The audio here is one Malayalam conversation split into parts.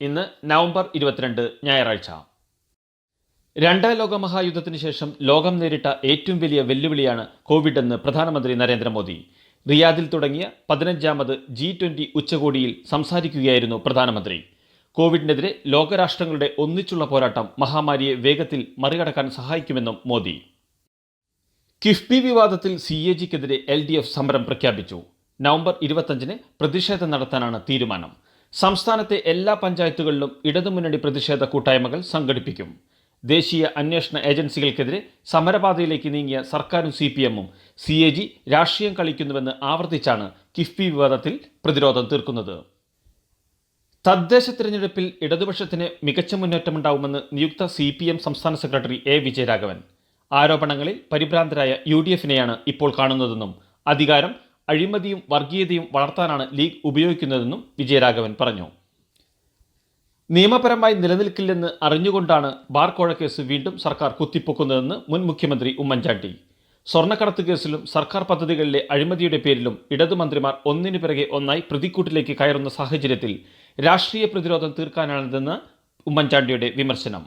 ഇന്ന് നവംബർ ഇരുപത്തിരണ്ട് ഞായറാഴ്ച. രണ്ടാം ലോക മഹായുദ്ധത്തിന് ശേഷം ലോകം നേരിട്ട ഏറ്റവും വലിയ വെല്ലുവിളിയാണ് കോവിഡ് എന്ന് പ്രധാനമന്ത്രി നരേന്ദ്രമോദി. റിയാദിൽ തുടങ്ങിയ പതിനഞ്ചാമത് ജി ട്വന്റി ഉച്ചകോടിയിൽ സംസാരിക്കുകയായിരുന്നു പ്രധാനമന്ത്രി. കോവിഡിനെതിരെ ലോകരാഷ്ട്രങ്ങളുടെ ഒന്നിച്ചുള്ള പോരാട്ടം മഹാമാരിയെ വേഗത്തിൽ മറികടക്കാൻ സഹായിക്കുമെന്നും മോദി. കിഫ്ബി വിവാദത്തിൽ സി എ ജിക്കെതിരെ എൽ ഡി എഫ് സമരം പ്രഖ്യാപിച്ചു. നവംബർ ഇരുപത്തഞ്ചിന് പ്രതിഷേധം നടത്താനാണ് തീരുമാനം. സംസ്ഥാനത്തെ എല്ലാ പഞ്ചായത്തുകളിലും ഇടതുമുന്നണി പ്രതിഷേധ കൂട്ടായ്മകൾ സംഘടിപ്പിക്കും. ദേശീയ അന്വേഷണ ഏജൻസികൾക്കെതിരെ സമരപാതയിലേക്ക് നീങ്ങിയ സർക്കാരും സി പി എമ്മും സി എ ജി രാഷ്ട്രീയം കളിക്കുന്നുവെന്ന് ആവർത്തിച്ചാണ് കിഫ്ബി വിവാദത്തിൽ പ്രതിരോധം തീർക്കുന്നത്. തദ്ദേശ തിരഞ്ഞെടുപ്പിൽ ഇടതുപക്ഷത്തിന് മികച്ച മുന്നേറ്റമുണ്ടാവുമെന്ന് നിയുക്ത സി പി എം സംസ്ഥാന സെക്രട്ടറി എ വിജയരാഘവൻ. ആരോപണങ്ങളിൽ പരിഭ്രാന്തരായ യു ഡി എഫിനെയാണ് ഇപ്പോൾ കാണുന്നതെന്നും അധികാരം അഴിമതിയും വർഗീയതയും വളർത്താനാണ് ലീഗ് ഉപയോഗിക്കുന്നതെന്നും വിജയരാഘവൻ പറഞ്ഞു. നിയമപരമായി നിലനിൽക്കില്ലെന്ന് അറിഞ്ഞുകൊണ്ടാണ് ബാർ കേസ് വീണ്ടും സർക്കാർ കുത്തിപ്പൊക്കുന്നതെന്ന് മുൻ മുഖ്യമന്ത്രി ഉമ്മൻചാണ്ടി. സ്വർണക്കടത്ത് കേസിലും സർക്കാർ പദ്ധതികളിലെ അഴിമതിയുടെ പേരിലും ഇടതുമന്ത്രിമാർ ഒന്നിനു പിറകെ ഒന്നായി പ്രതിക്കൂട്ടിലേക്ക് കയറുന്ന സാഹചര്യത്തിൽ രാഷ്ട്രീയ പ്രതിരോധം തീർക്കാനാണിതെന്ന് ഉമ്മൻചാണ്ടിയുടെ വിമർശനം.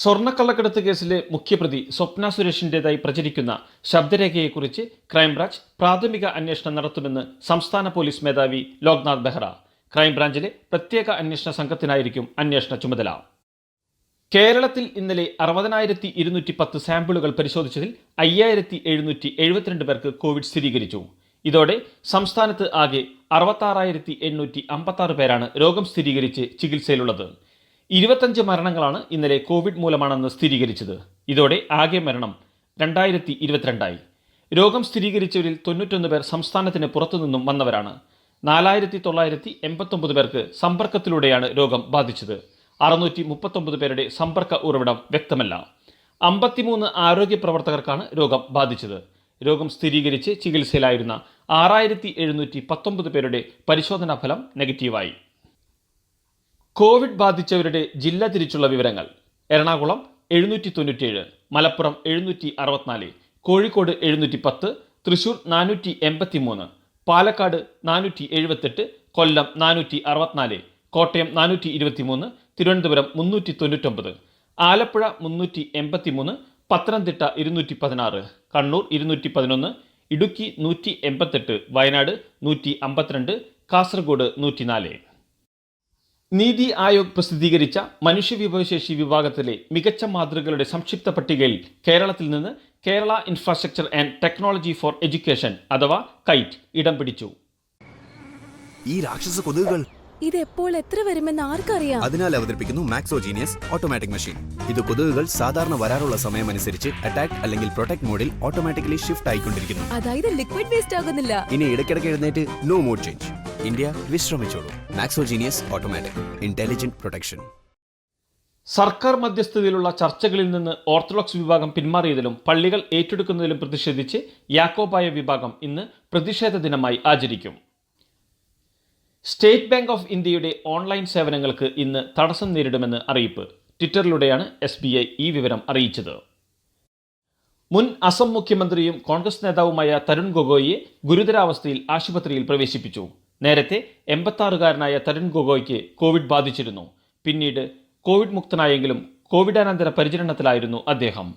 സ്വർണക്കള്ളക്കടത്ത് കേസിലെ മുഖ്യപ്രതി സ്വപ്ന സുരേഷിന്റെതായി പ്രചരിക്കുന്ന ശബ്ദരേഖയെക്കുറിച്ച് ക്രൈംബ്രാഞ്ച് പ്രാഥമിക അന്വേഷണം നടത്തുമെന്ന് സംസ്ഥാന പോലീസ് മേധാവി ലോക്നാഥ് ബെഹ്റ. ക്രൈംബ്രാഞ്ചിലെ പ്രത്യേക അന്വേഷണ സംഘത്തിനായിരിക്കും അന്വേഷണ ചുമതല. കേരളത്തിൽ ഇന്നലെ അറുപതിനായിരത്തി ഇരുന്നൂറ്റി പത്ത് സാമ്പിളുകൾ പരിശോധിച്ചതിൽ അയ്യായിരത്തി എഴുന്നൂറ്റി എഴുപത്തിരണ്ട് പേർക്ക് കോവിഡ് സ്ഥിരീകരിച്ചു. ഇതോടെ സംസ്ഥാനത്ത് ആകെ അറുപത്താറായിരത്തി എണ്ണൂറ്റി അമ്പത്താറ് പേരാണ് രോഗം സ്ഥിരീകരിച്ച് ചികിത്സയിലുള്ളത്. ഇരുപത്തഞ്ച് മരണങ്ങളാണ് ഇന്നലെ കോവിഡ് മൂലമാണെന്ന് സ്ഥിരീകരിച്ചത്. ഇതോടെ ആകെ മരണം രണ്ടായിരത്തി ഇരുപത്തിരണ്ടായി രോഗം സ്ഥിരീകരിച്ചവരിൽ തൊണ്ണൂറ്റൊന്ന് പേർ സംസ്ഥാനത്തിന് പുറത്തുനിന്നും വന്നവരാണ്. നാലായിരത്തി തൊള്ളായിരത്തി എൺപത്തൊമ്പത് പേർക്ക് സമ്പർക്കത്തിലൂടെയാണ് രോഗം ബാധിച്ചത്. അറുന്നൂറ്റി മുപ്പത്തൊമ്പത് പേരുടെ സമ്പർക്ക ഉറവിടം വ്യക്തമല്ല. അമ്പത്തിമൂന്ന് ആരോഗ്യ പ്രവർത്തകർക്കാണ് രോഗം ബാധിച്ചത്. രോഗം സ്ഥിരീകരിച്ച് ചികിത്സയിലായിരുന്ന ആറായിരത്തി എഴുന്നൂറ്റി പത്തൊമ്പത് പേരുടെ പരിശോധനാ ഫലം നെഗറ്റീവായി. കോവിഡ് ബാധിച്ചവരുടെ ജില്ല തിരിച്ചുള്ള വിവരങ്ങൾ. എറണാകുളം എഴുന്നൂറ്റി തൊണ്ണൂറ്റിയേഴ് മലപ്പുറം എഴുന്നൂറ്റി അറുപത്തിനാല് കോഴിക്കോട് എഴുന്നൂറ്റി പത്ത് തൃശൂർ നാനൂറ്റി എൺപത്തി മൂന്ന് പാലക്കാട് നാനൂറ്റി എഴുപത്തെട്ട് കൊല്ലം നാനൂറ്റി അറുപത്തിനാല് കോട്ടയം നാനൂറ്റി ഇരുപത്തി മൂന്ന് തിരുവനന്തപുരം മുന്നൂറ്റി തൊണ്ണൂറ്റൊമ്പത് ആലപ്പുഴ മുന്നൂറ്റി എൺപത്തി മൂന്ന് പത്തനംതിട്ട ഇരുന്നൂറ്റി പതിനാറ് കണ്ണൂർ ഇരുന്നൂറ്റി പതിനൊന്ന് ഇടുക്കി നൂറ്റി എൺപത്തെട്ട് വയനാട് നൂറ്റി അമ്പത്തിരണ്ട് കാസർഗോഡ് നൂറ്റിനാല്. നീതി ആയോഗ് പ്രസിദ്ധീകരിച്ച മനുഷ്യവിഭവശേഷി വിഭാഗത്തിലെ മികച്ച മാതൃകകളുടെ സംക്ഷിപ്ത പട്ടികയിൽ കേരളത്തിൽ നിന്ന് Kerala infrastructure and technology for education അഥവാ കൈറ്റ് ഇടം പിടിച്ചു. ഈ രാക്ഷസ കൊതുകുകൾ ഇത് എപ്പോൾ എത്ര വരുമെന്ന് ആർക്കറിയാം? അതിനാൽ അവതരിപ്പിക്കുന്നു മാക്സോജീനിയസ് ഓട്ടോമാറ്റിക് മെഷീൻ ഇത് കൊതുകുകൾ സാധാരണ വരാറുള്ള സമയമനുസരിച്ച് അറ്റാക്ക് അല്ലെങ്കിൽ പ്രൊട്ടക്ട് മോഡിൽ ഓട്ടോമാറ്റിക്കലി ഷിഫ്റ്റ് ആയിക്കൊണ്ടിരിക്കുന്നു. അതായത് ലിക്വിഡ് വേസ്റ്റ് ആകുന്നില്ല. ഇനി ഇടയ്ക്കിടയ്ക്ക് എഴുന്നേറ്റ് no mode change India വിശ്രമിച്ചോളൂ. Maxo Genius automatic intelligent protection സർക്കാർ മധ്യസ്ഥതയിലുള്ള ചർച്ചകളിൽ നിന്ന് ഓർത്തഡോക്സ് വിഭാഗം പിന്മാറിയതിലും പള്ളികൾ ഏറ്റെടുക്കുന്നതിലും പ്രതിഷേധിച്ച് യാക്കോബായ വിഭാഗം ഇന്ന് പ്രതിഷേധ ദിനമായി ആചരിക്കും. സ്റ്റേറ്റ് ബാങ്ക് ഓഫ് ഇന്ത്യയുടെ ഓൺലൈൻ സേവനങ്ങൾക്ക് ഇന്ന് തടസ്സം നേരിടുമെന്ന് അറിയിപ്പ്. ട്വിറ്ററിലൂടെയാണ് എസ് ഈ വിവരം അറിയിച്ചത്. മുൻ അസം മുഖ്യമന്ത്രിയും കോൺഗ്രസ് നേതാവുമായ തരുൺ ഗൊഗോയിയെ ഗുരുതരാവസ്ഥയിൽ ആശുപത്രിയിൽ പ്രവേശിപ്പിച്ചു. നേരത്തെ എൺപത്താറുകാരനായ തരുൺ ഗൊഗോയ്ക്ക് കോവിഡ് ബാധിച്ചിരുന്നു. പിന്നീട് കോവിഡ് മുക്തനായെങ്കിലും കോവിഡാനന്തര പരിചരണത്തിലായിരുന്നു അദ്ദേഹം.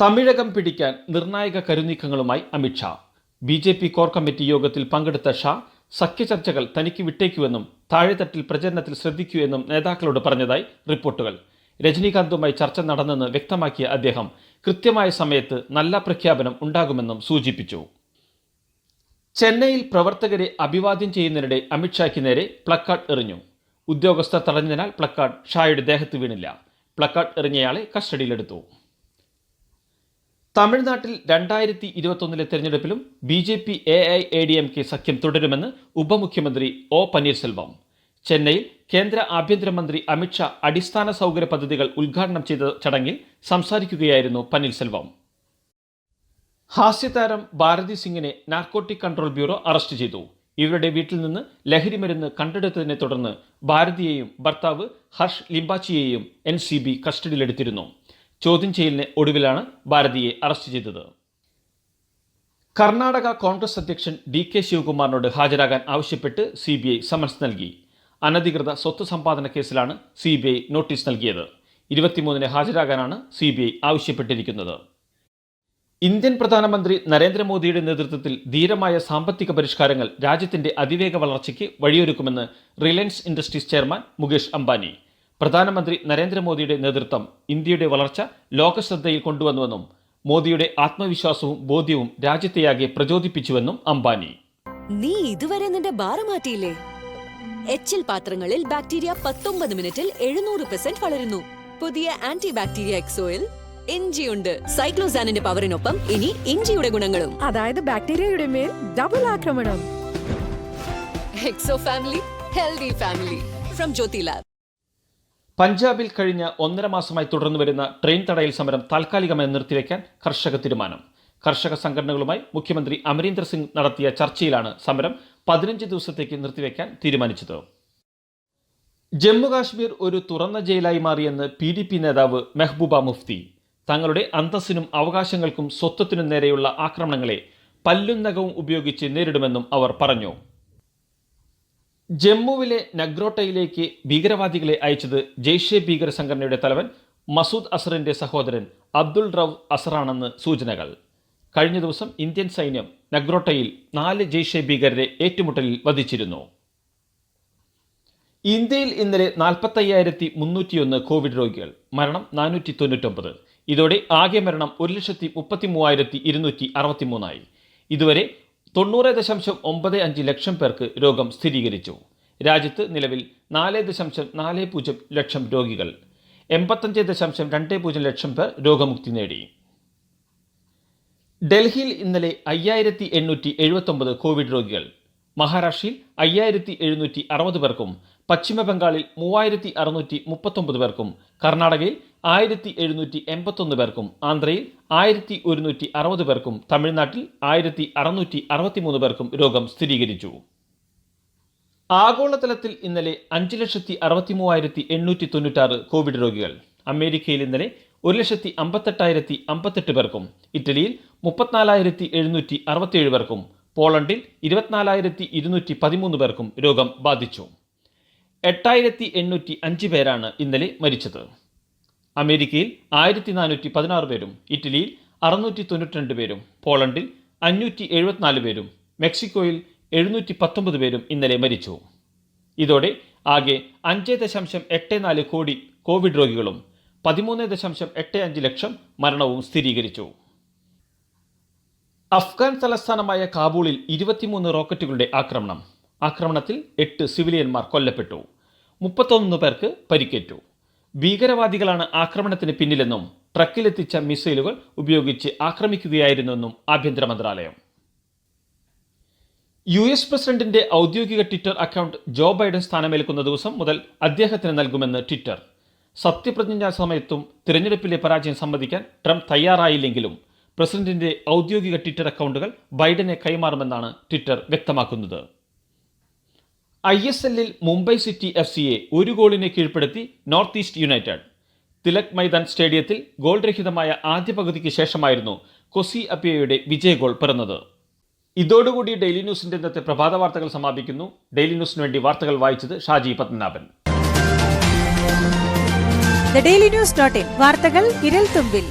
തമിഴകം പിടിക്കാൻ നിർണായക കരുനീക്കങ്ങളുമായി Amit Shah B J P core committee യോഗത്തിൽ പങ്കെടുത്ത ഷാ സഖ്യചർച്ചകൾ തനിക്ക് വിട്ടേക്കുവെന്നും താഴെത്തട്ടിൽ പ്രചരണത്തിൽ ശ്രദ്ധിക്കൂ എന്നും നേതാക്കളോട് പറഞ്ഞതായി റിപ്പോർട്ടുകൾ. രജനീകാന്തുമായി ചർച്ച നടന്നെന്ന് വ്യക്തമാക്കിയ അദ്ദേഹം കൃത്യമായ സമയത്ത് നല്ല പ്രഖ്യാപനം ഉണ്ടാകുമെന്നും സൂചിപ്പിച്ചു. ചെന്നൈയിൽ പ്രവർത്തകരെ അഭിവാദ്യം ചെയ്യുന്നതിനിടെ അമിത്ഷായ്ക്ക് നേരെ പ്ലക്കാർഡ് എറിഞ്ഞു. ഉദ്യോഗസ്ഥർ തടഞ്ഞതിനാൽ പ്ലക്കാർഡ് ഷായുടെ ദേഹത്ത് വീണില്ല. പ്ലക്കാർഡ് എറിഞ്ഞയാളെ കസ്റ്റഡിയിലെടുത്തു. തമിഴ്നാട്ടിൽ രണ്ടായിരത്തി ഇരുപത്തൊന്നിലെ തെരഞ്ഞെടുപ്പിലും B J P A I A D M K സഖ്യം തുടരുമെന്ന് ഉപമുഖ്യമന്ത്രി ഒ പന്നീർസെൽവം ചെന്നൈയിൽ കേന്ദ്ര ആഭ്യന്തരമന്ത്രി അമിത്ഷാ അടിസ്ഥാന സൗകര്യ പദ്ധതികൾ ഉദ്ഘാടനം ചെയ്ത ചടങ്ങിൽ സംസാരിക്കുകയായിരുന്നു പന്നീർസെൽവം ഹാസ്യതാരം ഭാരതി സിംഗിനെ നാർക്കോട്ടിക് കൺട്രോൾ ബ്യൂറോ അറസ്റ്റ് ചെയ്തു. ഇവരുടെ വീട്ടിൽ നിന്ന് ലഹരിമരുന്ന് കണ്ടെടുത്തതിനെ തുടർന്ന് ഭാരതിയെയും ഭർത്താവ് ഹർഷ് ലിംബാച്ചിയെയും എൻ സി ബി കസ്റ്റഡിയിലെടുത്തിരുന്നു. ചോദ്യം ചെയ്യലിന് ഒടുവിലാണ് ഭാരതിയെ അറസ്റ്റ് ചെയ്തത്. കർണാടക കോൺഗ്രസ് അധ്യക്ഷൻ ഡി കെ ശിവകുമാറിനോട് ഹാജരാകാൻ ആവശ്യപ്പെട്ട് സി ബി ഐ സമൻസ് നൽകി. അനധികൃത സ്വത്ത് സമ്പാദന കേസിലാണ് സി ബി ഐ നോട്ടീസ് നൽകിയത്. ഇരുപത്തിമൂന്നിന് ഹാജരാകാനാണ് സി ബി ഐ ആവശ്യപ്പെട്ടിരിക്കുന്നത്. ഇന്ത്യൻ പ്രധാനമന്ത്രി നരേന്ദ്രമോദിയുടെ നേതൃത്വത്തിൽ ധീരമായ സാമ്പത്തിക പരിഷ്കാരങ്ങൾ രാജ്യത്തിന്റെ അതിവേഗ വളർച്ചയ്ക്ക് വഴിയൊരുക്കുമെന്ന് Reliance Industries chairman Mukesh Ambani. പ്രധാനമന്ത്രി നരേന്ദ്രമോദിയുടെ നേതൃത്വം ഇന്ത്യയുടെ വളർച്ച ലോകശ്രദ്ധയിൽ കൊണ്ടുവന്നുവെന്നും മോദിയുടെ ആത്മവിശ്വാസവും ബോധ്യവും രാജ്യത്തെയാകെ പ്രചോദിപ്പിച്ചുവെന്നും അംബാനി. നീ ഇതുവരെ നിന്റെ ബാറ് മാറ്റിയില്ലേ? എച്ചിൽ പാത്രങ്ങളിൽ ബാക്ടീരിയ പത്തൊമ്പത് മിനിറ്റിൽ എഴുന്നൂറ് പെർസെന്റ് വളരുന്നു. പുതിയ ആന്റി ബാക്ടീരിയ എക്സോയിൽ ഇഞ്ചിയുണ്ട്. സൈക്ലോസാനിന്റെ പവറിനൊപ്പം ഇനി ഇഞ്ചിയുടെ ഗുണങ്ങളും. അതായത് ബാക്ടീരിയയുടെ മേൽ ഡബിൾ ആക്രമണം. Exo family healthy family from Jyothy lab പഞ്ചാബിൽ കഴിഞ്ഞ ഒന്നര മാസമായി തുടർന്നു വരുന്ന ട്രെയിൻ തടയൽ സമരം താൽക്കാലികമായി നിർത്തിവെക്കാൻ കർഷക തീരുമാനം. കർഷക സംഘടനകളുമായി മുഖ്യമന്ത്രി അമരീന്ദർ സിംഗ് നടത്തിയ ചർച്ചയിലാണ് സമരം പതിനഞ്ച് ദിവസത്തേക്ക് നിർത്തിവെക്കാൻ തീരുമാനിച്ചത്. ജമ്മു കാശ്മീർ ഒരു തുറന്ന ജയിലായി മാറിയെന്ന് പി ഡി പി നേതാവ് മെഹ്ബൂബ മുഫ്തി. തങ്ങളുടെ അന്തസ്സിനും അവകാശങ്ങൾക്കും സ്വത്വത്തിനും നേരെയുള്ള ആക്രമണങ്ങളെ പല്ലും നഖവും ഉപയോഗിച്ച് നേരിടുമെന്നും അവർ പറഞ്ഞു. ജമ്മുവിലെ നഗ്രോട്ടയിലേക്ക് ഭീകരവാദികളെ അയച്ചത് ജെയ്ഷെ ഭീകര സംഘടനയുടെ തലവൻ മസൂദ് അസറിന്റെ സഹോദരൻ അബ്ദുൾ റൌഫ് അസറാണെന്ന് സൂചനകൾ. കഴിഞ്ഞ ദിവസം ഇന്ത്യൻ സൈന്യം നഗ്രോട്ടയിൽ നാല് ജെയ്ഷെ ഭീകരരെ ഏറ്റുമുട്ടലിൽ വധിച്ചിരുന്നു. ഇന്ത്യയിൽ ഇന്നലെ നാൽപ്പത്തയ്യായിരത്തി മുന്നൂറ്റിയൊന്ന് കോവിഡ് രോഗികൾ മരണം നാനൂറ്റി തൊണ്ണൂറ്റൊമ്പത് ഇതോടെ ആകെ മരണം ഒരു ലക്ഷത്തി മുപ്പത്തി മൂവായിരത്തി ഇരുന്നൂറ്റി അറുപത്തി മൂന്നായി ഇതുവരെ തൊണ്ണൂറ് ദശാംശം ഒമ്പത് അഞ്ച് ലക്ഷം പേർക്ക് രോഗം സ്ഥിരീകരിച്ചു. രാജ്യത്ത് നിലവിൽ നാല് ദശാംശം നാല് പൂജ്യം ലക്ഷം രോഗികൾ. എൺപത്തഞ്ച് ദശാംശം രണ്ട് പൂജ്യം ലക്ഷം പേർ രോഗമുക്തി നേടി. ഡൽഹിയിൽ ഇന്നലെ അയ്യായിരത്തി എണ്ണൂറ്റി എഴുപത്തൊമ്പത് കോവിഡ് രോഗികൾ. മഹാരാഷ്ട്രയിൽ അയ്യായിരത്തി എഴുന്നൂറ്റി അറുപത് പേർക്കും പശ്ചിമ ബംഗാളിൽ മൂവായിരത്തി അറുന്നൂറ്റി മുപ്പത്തൊമ്പത് പേർക്കും കർണാടകയിൽ ആയിരത്തി എഴുന്നൂറ്റി എൺപത്തൊന്ന് പേർക്കും ആന്ധ്രയിൽ ആയിരത്തി ഒരുന്നൂറ്റി അറുപത് പേർക്കും തമിഴ്നാട്ടിൽ ആയിരത്തി അറുന്നൂറ്റി അറുപത്തിമൂന്ന് പേർക്കും രോഗം സ്ഥിരീകരിച്ചു. ആഗോളതലത്തിൽ ഇന്നലെ അഞ്ച് ലക്ഷത്തി അറുപത്തി മൂവായിരത്തി എണ്ണൂറ്റി തൊണ്ണൂറ്റാറ് കോവിഡ് രോഗികൾ അമേരിക്കയിൽ ഇന്നലെ ഒരു ലക്ഷത്തി അമ്പത്തെട്ടായിരത്തി അമ്പത്തെട്ട് പേർക്കും ഇറ്റലിയിൽ മുപ്പത്തിനാലായിരത്തി എഴുന്നൂറ്റി അറുപത്തിയേഴ് പേർക്കും പോളണ്ടിൽ ഇരുപത്തിനാലായിരത്തി ഇരുന്നൂറ്റി പതിമൂന്ന് പേർക്കും രോഗം ബാധിച്ചു. എട്ടായിരത്തി എണ്ണൂറ്റി അഞ്ച് പേരാണ് ഇന്നലെ മരിച്ചത്. അമേരിക്കയിൽ ആയിരത്തി നാനൂറ്റി പതിനാറ് പേരും ഇറ്റലിയിൽ അറുന്നൂറ്റി തൊണ്ണൂറ്റിരണ്ട് പേരും പോളണ്ടിൽ അഞ്ഞൂറ്റി എഴുപത്തിനാല് പേരും മെക്സിക്കോയിൽ എഴുന്നൂറ്റി പത്തൊമ്പത് പേരും ഇന്നലെ മരിച്ചു. ഇതോടെ ആകെ അഞ്ച് ദശാംശം എട്ട് നാല് കോടി കോവിഡ് രോഗികളും പതിമൂന്ന് ദശാംശം എട്ട് അഞ്ച് ലക്ഷം മരണവും സ്ഥിരീകരിച്ചു. അഫ്ഗാൻ തലസ്ഥാനമായ കാബൂളിൽ ഇരുപത്തിമൂന്ന് റോക്കറ്റുകളുടെ ആക്രമണം. ആക്രമണത്തിൽ എട്ട് സിവിലിയന്മാർ കൊല്ലപ്പെട്ടു. മുപ്പത്തൊന്ന് പേർക്ക് പരിക്കേറ്റു. ഭീകരവാദികളാണ് ആക്രമണത്തിന് പിന്നിലെന്നും ട്രക്കിലെത്തിച്ച മിസൈലുകൾ ഉപയോഗിച്ച് ആക്രമിക്കുകയായിരുന്നുവെന്നും ആഭ്യന്തര മന്ത്രാലയം. യു എസ് പ്രസിഡന്റിന്റെ ഔദ്യോഗിക ട്വിറ്റർ അക്കൗണ്ട് ജോ ബൈഡൻ സ്ഥാനമേൽക്കുന്ന ദിവസം മുതൽ അദ്ദേഹത്തിന് നൽകുമെന്ന് ട്വിറ്റർ. സത്യപ്രതിജ്ഞാ സമയത്തും തിരഞ്ഞെടുപ്പിലെ പരാജയം സമ്മതിക്കാൻ ട്രംപ് തയ്യാറായില്ലെങ്കിലും പ്രസിഡന്റിന്റെ ഔദ്യോഗിക ട്വിറ്റർ അക്കൗണ്ടുകൾ ബൈഡനെ കൈമാറുമെന്നാണ് ട്വിറ്റർ വ്യക്തമാക്കുന്നത്. ഐ എസ് എല്ലിൽ മുംബൈ സിറ്റി എഫ് സിയെ ഒരു ഗോളിനെ കീഴ്പ്പെടുത്തി North East United. Tilak Maidan സ്റ്റേഡിയത്തിൽ ഗോൾ രഹിതമായ ആദ്യ പകുതിക്ക് ശേഷമായിരുന്നു കൊസി അപ്പിയയുടെ വിജയ ഗോൾ പിറന്നത്. ഇതോടുകൂടി ഡെയിലി ന്യൂസിന്റെ ഇന്നത്തെ പ്രഭാത വാർത്തകൾ സമാപിക്കുന്നു. ഡെയിലി ന്യൂസിന് വേണ്ടി വാർത്തകൾ വായിച്ചത് ഷാജി പത്മനാഭൻ. വാർത്തകൾ വിരൽ തുമ്പിൽ.